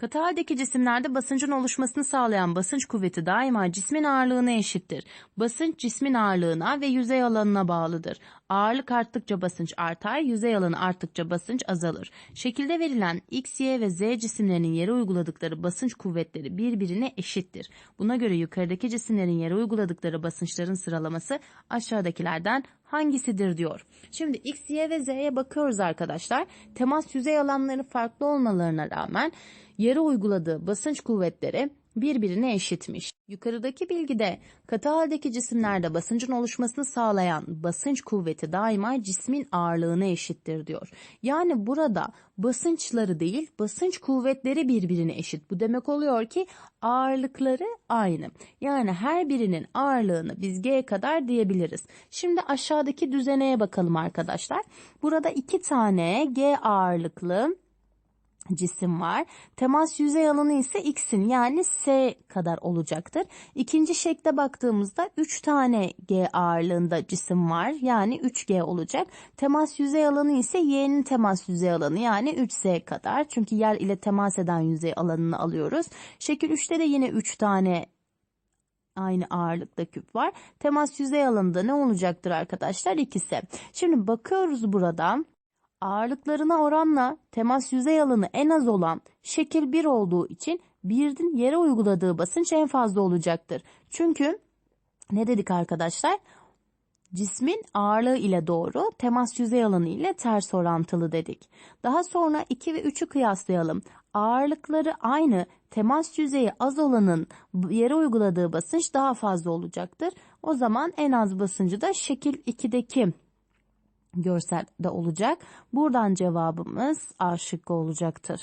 Katı haldeki cisimlerde basıncın oluşmasını sağlayan basınç kuvveti daima cismin ağırlığına eşittir. Basınç cismin ağırlığına ve yüzey alanına bağlıdır. Ağırlık arttıkça basınç artar, yüzey alanı arttıkça basınç azalır. Şekilde verilen X, Y ve Z cisimlerinin yere uyguladıkları basınç kuvvetleri birbirine eşittir. Buna göre yukarıdaki cisimlerin yere uyguladıkları basınçların sıralaması aşağıdakilerden hangisidir diyor. Şimdi X, Y ve Z'ye bakıyoruz arkadaşlar. Temas yüzey alanları farklı olmalarına rağmen yere uyguladığı basınç kuvvetleri birbirine eşitmiş. Yukarıdaki bilgide katı haldeki cisimlerde basıncın oluşmasını sağlayan basınç kuvveti daima cismin ağırlığına eşittir diyor. Yani burada basınçları değil basınç kuvvetleri birbirine eşit. Bu demek oluyor ki ağırlıkları aynı. Yani her birinin ağırlığını biz G kadar diyebiliriz. Şimdi aşağıdaki düzeneye bakalım arkadaşlar. Burada iki tane G ağırlıklı cisim var. Temas yüzey alanı ise x'in yani s kadar olacaktır. İkinci şekle baktığımızda 3 tane g ağırlığında cisim var. Yani 3g olacak. Temas yüzey alanı ise y'nin temas yüzey alanı yani 3s kadar. Çünkü yer ile temas eden yüzey alanını alıyoruz. Şekil 3'te de yine 3 tane aynı ağırlıkta küp var. Temas yüzey alanında ne olacaktır arkadaşlar? İkisi. Şimdi bakıyoruz burada ağırlıklarına oranla temas yüzey alanı en az olan şekil 1 olduğu için birin yere uyguladığı basınç en fazla olacaktır. Çünkü ne dedik arkadaşlar? Cismin ağırlığı ile doğru, temas yüzey alanı ile ters orantılı dedik. Daha sonra 2 ve 3'ü kıyaslayalım. Ağırlıkları aynı, temas yüzeyi az olanın yere uyguladığı basınç daha fazla olacaktır. O zaman en az basıncı da şekil 2'deki görselde olacak. Buradan cevabımız A şıkkı olacaktır.